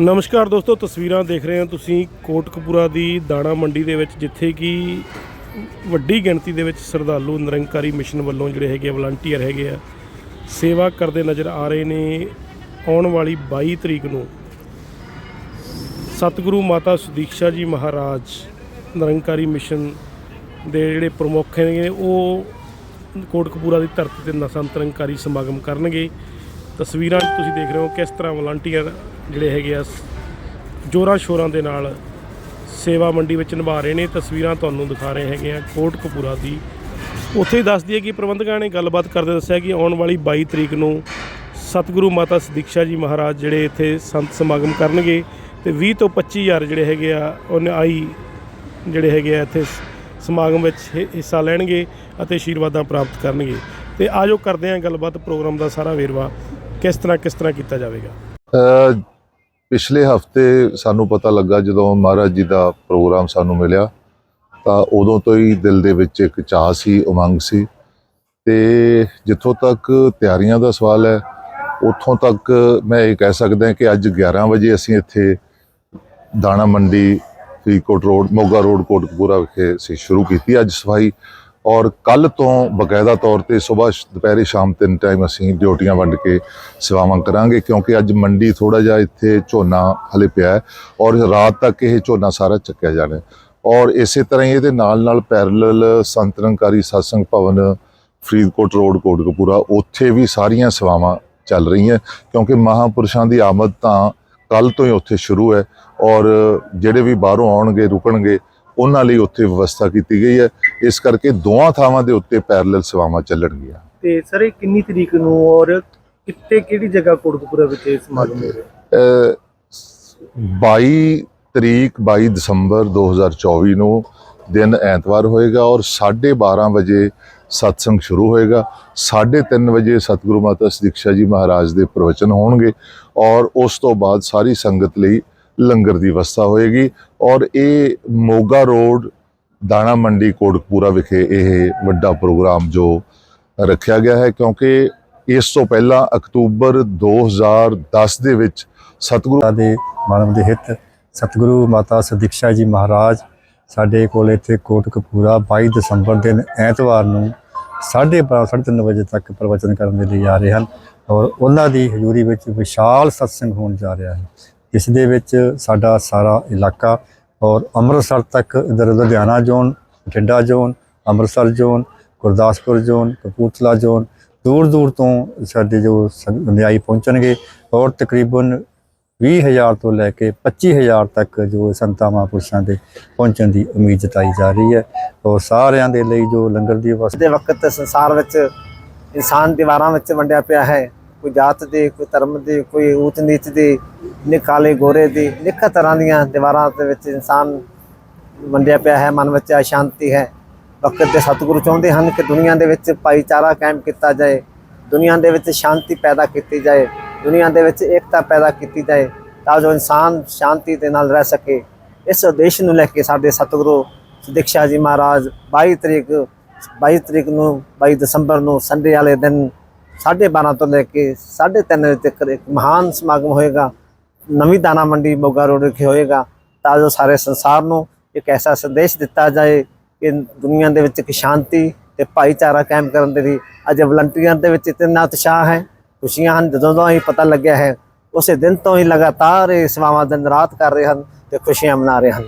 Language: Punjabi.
ਨਮਸਕਾਰ ਦੋਸਤੋ, ਤਸਵੀਰਾਂ ਦੇਖ ਰਹੇ ਹੋ ਤੁਸੀਂ ਕੋਟਕਪੂਰਾ ਦੀ ਦਾਣਾ ਮੰਡੀ ਦੇ ਵਿੱਚ, ਜਿੱਥੇ ਕਿ ਵੱਡੀ ਗਿਣਤੀ ਦੇ ਵਿੱਚ ਸ਼ਰਧਾਲੂ ਨਿਰੰਕਾਰੀ ਮਿਸ਼ਨ ਵੱਲੋਂ ਜਿਹੜੇ ਹੈਗੇ ਵਲੰਟੀਅਰ ਹੈਗੇ ਆ, ਸੇਵਾ ਕਰਦੇ ਨਜ਼ਰ ਆ ਰਹੇ ਨੇ। ਆਉਣ ਵਾਲੀ 22 ਤਰੀਕ ਨੂੰ ਸਤਿਗੁਰੂ ਮਾਤਾ ਸੁਦੀਕਸ਼ਾ ਜੀ ਮਹਾਰਾਜ ਨਿਰੰਕਾਰੀ ਮਿਸ਼ਨ ਦੇ ਜਿਹੜੇ ਪ੍ਰਮੁੱਖ ਨੇ, ਉਹ ਕੋਟਕਪੂਰਾ ਦੀ ਧਰਤੀ ਤੇ ਨਸੰਤ ਨਿਰੰਕਾਰੀ ਸਮਾਗਮ ਕਰਨਗੇ। ਤਸਵੀਰਾਂ 'ਚ ਤੁਸੀਂ ਦੇਖ ਰਹੇ ਹੋ ਕਿਸ ਤਰ੍ਹਾਂ ਵਲੰਟੀਅਰ ਜਿਹੜੇ ਹੈਗੇ ਆ ਜੋਰਾਂ ਸ਼ੋਰਾਂ ਦੇ ਨਾਲ ਸੇਵਾ ਮੰਡੀ ਵਿੱਚ ਨਿਭਾ ਰਹੇ ਨੇ। ਤਸਵੀਰਾਂ ਤੁਹਾਨੂੰ ਦਿਖਾ ਰਹੇ ਹੈਗੇ ਆ ਕੋਟਕਪੂਰਾ ਦੀ। ਉੱਥੇ ਹੀ ਦੱਸ ਦਈਏ ਕਿ ਪ੍ਰਬੰਧਕਾਂ ਨੇ ਗੱਲਬਾਤ ਕਰਦੇ ਦੱਸਿਆ ਕਿ ਆਉਣ ਵਾਲੀ 22 ਤਰੀਕ ਨੂੰ ਸਤਿਗੁਰੂ ਮਾਤਾ ਸਦੀਕਸ਼ਾ ਜੀ ਮਹਾਰਾਜ ਜਿਹੜੇ ਇੱਥੇ ਸੰਤ ਸਮਾਗਮ ਕਰਨਗੇ ਤੇ 20 ਤੋਂ 25 ਹਜ਼ਾਰ ਜਿਹੜੇ ਹੈਗੇ ਆ ਉਹਨੇ ਆਈ ਜਿਹੜੇ ਹੈਗੇ ਆ ਇੱਥੇ ਸਮਾਗਮ ਵਿੱਚ ਹਿੱਸਾ ਲੈਣਗੇ ਅਤੇ ਆਸ਼ੀਰਵਾਦਾਂ ਪ੍ਰਾਪਤ ਕਰਨਗੇ। ਤੇ ਆਜੋ ਕਰਦੇ ਹਾਂ ਗੱਲਬਾਤ ਪ੍ਰੋਗਰਾਮ ਦਾ ਸਾਰਾ ਵੇਰਵਾ। ਕਿਸ ਤਰ੍ਹਾਂ ਕਿਸ ਤਰ੍ਹਾਂ ਕੀਤਾ ਜਾਵੇਗਾ? ਪਿਛਲੇ ਹਫ਼ਤੇ ਸਾਨੂੰ ਪਤਾ ਲੱਗਾ, ਜਦੋਂ ਮਹਾਰਾਜ ਜੀ ਦਾ ਪ੍ਰੋਗਰਾਮ ਸਾਨੂੰ ਮਿਲਿਆ, ਤਾਂ ਉਦੋਂ ਤੋਂ ਹੀ ਦਿਲ ਦੇ ਵਿੱਚ ਇੱਕ ਚਾਹ ਸੀ, ਉਮੰਗ ਸੀ। ਤੇ ਜਿੱਥੋਂ ਤੱਕ ਤਿਆਰੀਆਂ ਦਾ ਸਵਾਲ ਹੈ, ਉੱਥੋਂ ਤੱਕ ਮੈਂ ਇਹ ਕਹਿ ਸਕਦਾ ਕਿ ਅੱਜ 11 ਵਜੇ ਅਸੀਂ ਇੱਥੇ ਦਾਣਾ ਮੰਡੀ, ਫਰੀਦਕੋਟ ਰੋਡ, ਮੋਗਾ ਰੋਡ, ਕੋਟਕਪੂਰਾ ਵਿਖੇ ਅਸੀਂ ਸ਼ੁਰੂ ਕੀਤੀ। ਅੱਜ ਸਫ਼ਾਈ ਔਰ ਕੱਲ ਤੋਂ ਬਕਾਇਦਾ ਤੌਰ ਤੇ ਸਵੇਰ ਦੁਪਹਿਰੇ, ਸ਼ਾਮ ਤਿੰਨ ਟਾਈਮ ਅਸੀਂ ਡਿਊਟੀਆਂ ਵੰਡ ਕੇ ਸੇਵਾਵਾਂ ਕਰਾਂਗੇ, ਕਿਉਂਕਿ ਅੱਜ ਮੰਡੀ ਥੋੜਾ ਜਿਹਾ ਇੱਥੇ ਝੋਨਾ ਹਲੇ ਪਿਆ ਹੈ ਔਰ ਰਾਤ ਤੱਕ ਇਹ ਝੋਨਾ ਸਾਰਾ ਚੱਕਿਆ ਜਾਣਾ ਔਰ ਇਸੇ ਤਰ੍ਹਾਂ ਹੀ ਇਹਦੇ ਨਾਲ ਨਾਲ ਪੈਰਲਲ ਸੰਤਰੰਕਾਰੀ satsang ਭਵਨ, ਫਰੀਦਕੋਟ ਰੋਡ ਕੋਟਕਪੂਰਾ ਉੱਥੇ ਵੀ ਸਾਰੀਆਂ ਸੇਵਾਵਾਂ ਚੱਲ ਰਹੀਆਂ ਕਿਉਂਕਿ ਮਹਾਪੁਰਸ਼ਾਂ ਦੀ ਆਮਦ ਤਾਂ ਕੱਲ ਤੋਂ ਹੀ ਉੱਥੇ ਸ਼ੁਰੂ ਹੈ ਔਰ ਜਿਹੜੇ ਵੀ ਬਾਹਰੋਂ ਆਉਣਗੇ, ਰੁਕਣਗੇ ਉਹਨਾਂ ਲਈ ਉੱਥੇ ਵਿਵਸਥਾ ਕੀਤੀ ਗਈ ਹੈ। ਇਸ ਕਰਕੇ ਦੋਹਾਂ ਥਾਵਾਂ ਦੇ ਉੱਤੇ ਪੈਰਲਲ ਸੇਵਾਵਾਂ ਚੱਲਣਗੀਆਂ ਤੇ ਸਰ ਇਹ ਕਿੰਨੀ ਤਰੀਕ ਨੂੰ ਔਰ ਕਿੱਥੇ ਕਿਹੜੀ ਜਗ੍ਹਾ ਕੋਟਕਪੂਰਾ ਵਿੱਚ ਇਹ ਸਮਾਗਮ ਹੋ ਰਿਹਾ ਅਹ 22 ਤਰੀਕ 22 ਦਸੰਬਰ 2024 ਨੂੰ ਦਿਨ ਐਤਵਾਰ ਹੋਏਗਾ ਔਰ 12:30 ਵਜੇ ਸਤਸੰਗ ਸ਼ੁਰੂ ਹੋਏਗਾ। 3:30 ਵਜੇ ਸਤਿਗੁਰੂ ਮਾਤਾ ਸਦੀਕਸ਼ਾ ਜੀ ਮਹਾਰਾਜ ਦੇ ਪ੍ਰਵਚਨ ਹੋਣਗੇ ਔਰ ਉਸ ਤੋਂ ਬਾਅਦ ਸਾਰੀ ਸੰਗਤ ਲਈ ਲੰਗਰ ਦੀ ਵਿਵਸਥਾ ਹੋਏਗੀ ਔਰ ਇਹ ਮੋਗਾ ਰੋਡ, ਦਾਣਾ ਮੰਡੀ, ਕੋਟਕਪੂਰਾ ਵਿਖੇ ਇਹ ਵੱਡਾ ਪ੍ਰੋਗਰਾਮ ਜੋ ਰੱਖਿਆ ਗਿਆ ਹੈ ਕਿਉਂਕਿ ਇਸ ਤੋਂ ਪਹਿਲਾਂ ਅਕਤੂਬਰ 2010 ਦੇ ਵਿੱਚ ਸਤਿਗੁਰੂ ਦੇ ਮਾਨਵ ਦੇ ਹਿੱਤ, ਸਤਿਗੁਰੂ ਮਾਤਾ ਸਦੀਕਸ਼ਾ ਜੀ ਮਹਾਰਾਜ ਸਾਡੇ ਕੋਲ ਇੱਥੇ ਕੋਟਕਪੂਰਾ 22 ਦਸੰਬਰ ਦਿਨ ਐਤਵਾਰ ਨੂੰ 12:30 3 ਵਜੇ ਤੱਕ ਪ੍ਰਵਚਨ ਕਰਨ ਦੇ ਲਈ ਆ ਰਹੇ ਹਨ ਔਰ ਉਹਨਾਂ ਦੀ ਹਜ਼ੂਰੀ ਵਿੱਚ ਵਿਸ਼ਾਲ ਸਤਸੰਗ ਹੋਣ ਜਾ ਰਿਹਾ ਹੈ। ਇਸ ਦੇ ਵਿੱਚ ਸਾਡਾ ਸਾਰਾ ਇਲਾਕਾ ਔਰ ਅੰਮ੍ਰਿਤਸਰ ਤੱਕ ਇਧਰ Ludhiana zone, Bathinda zone, Amritsar zone, Gurdaspur zone, Kapurthala zone ਦੂਰ ਦੂਰ ਤੋਂ ਸਾਡੇ ਜੋ ਸੰਗ- ਨਿਆਈ ਪਹੁੰਚਣਗੇ ਔਰ ਤਕਰੀਬਨ 20000 ਤੋਂ ਲੈ ਕੇ 25000 ਤੱਕ ਜੋ ਸੰਤਾਂ ਮਹਾਂਪੁਰਸ਼ਾਂ ਦੇ ਪਹੁੰਚਣ ਦੀ ਉਮੀਦ ਜਤਾਈ ਜਾ ਰਹੀ ਹੈ ਔਰ ਸਾਰਿਆਂ ਦੇ ਲਈ ਜੋ ਲੰਗਰ ਦੀ ਵਿਵਸਥਾ ਦੇ ਵਕਤ ਸੰਸਾਰ ਵਿੱਚ ਇਨਸਾਨ ਦੀਵਾਰਾਂ ਵਿੱਚ ਵੰਡਿਆ ਪਿਆ ਹੈ ਕੋਈ ਜਾਤ ਦੇ, ਕੋਈ ਧਰਮ ਦੇ, ਕੋਈ ਊਚ ਨੀਚ ਦੇ ਨਿਕਾਲੇ ਗੋਰੇ ਦੇ, ਨਿੱਖ ਤਰ੍ਹਾਂ ਦੀਆਂ ਦੀਵਾਰਾਂ ਦੇ ਵਿੱਚ ਇਨਸਾਨ ਵੰਡਿਆ ਪਿਆ ਹੈ, ਮਨ ਵਿੱਚ ਅਸ਼ਾਂਤੀ ਹੈ। ਵਕਤ ਦੇ ਸਤਿਗੁਰੂ ਚਾਹੁੰਦੇ ਹਨ ਕਿ ਦੁਨੀਆ ਦੇ ਵਿੱਚ ਭਾਈਚਾਰਾ ਕਾਇਮ ਕੀਤਾ ਜਾਏ, ਦੁਨੀਆ ਦੇ ਵਿੱਚ ਸ਼ਾਂਤੀ ਪੈਦਾ ਕੀਤੀ ਜਾਏ, ਦੁਨੀਆ ਦੇ ਵਿੱਚ ਏਕਤਾ ਪੈਦਾ ਕੀਤੀ ਜਾਏ, ਤਾਂ ਜੋ ਇਨਸਾਨ ਸ਼ਾਂਤੀ ਦੇ ਨਾਲ ਰਹਿ ਸਕੇ। ਇਸ ਉਦੇਸ਼ ਨੂੰ ਲੈ ਕੇ ਸਾਡੇ ਸਤਿਗੁਰੂ ਦੀਕਸ਼ਾ ਜੀ ਮਹਾਰਾਜ 22 ਤਰੀਕ 22 ਤਰੀਕ ਨੂੰ 22 ਦਸੰਬਰ ਨੂੰ ਸੰਡੇ ਵਾਲੇ ਦਿਨ 12:30 ਤੋਂ ਲੈ ਕੇ 3:30 ਵਜੇ ਤੱਕ ਇੱਕ ਮਹਾਨ ਸਮਾਗਮ ਹੋਏਗਾ। ਨਵੀਂ ਦਾਣਾ ਮੰਡੀ, ਮੋਗਾ ਰੋਡ ਵਿਖੇ ਹੋਏਗਾ। ਤਾਂ ਜੋ ਸਾਰੇ ਸੰਸਾਰ ਨੂੰ ਇੱਕ ਐਸਾ ਸੰਦੇਸ਼ ਦਿੱਤਾ ਜਾਏ ਕਿ ਦੁਨੀਆ ਦੇ ਵਿੱਚ ਇੱਕ ਸ਼ਾਂਤੀ ਤੇ ਭਾਈਚਾਰਾ ਕਾਇਮ ਕਰਨ ਦੇ ਲਈ ਅੱਜ ਵਲੰਟੀਅਰ ਦੇ ਵਿੱਚ ਇਤਨਾ ਉਤਸ਼ਾਹ ਹੈ, ਖੁਸ਼ੀਆਂ ਹਨ। ਜਦੋਂ ਤੋਂ ਹੀ ਪਤਾ ਲੱਗਿਆ ਹੈ, ਉਸੇ ਦਿਨ ਤੋਂ ਹੀ ਲਗਾਤਾਰ ਇਹ ਸੇਵਾਵਾਂ ਦਿਨ ਰਾਤ ਕਰ ਰਹੇ ਹਨ ਤੇ ਖੁਸ਼ੀਆਂ ਮਨਾ ਰਹੇ ਹਨ।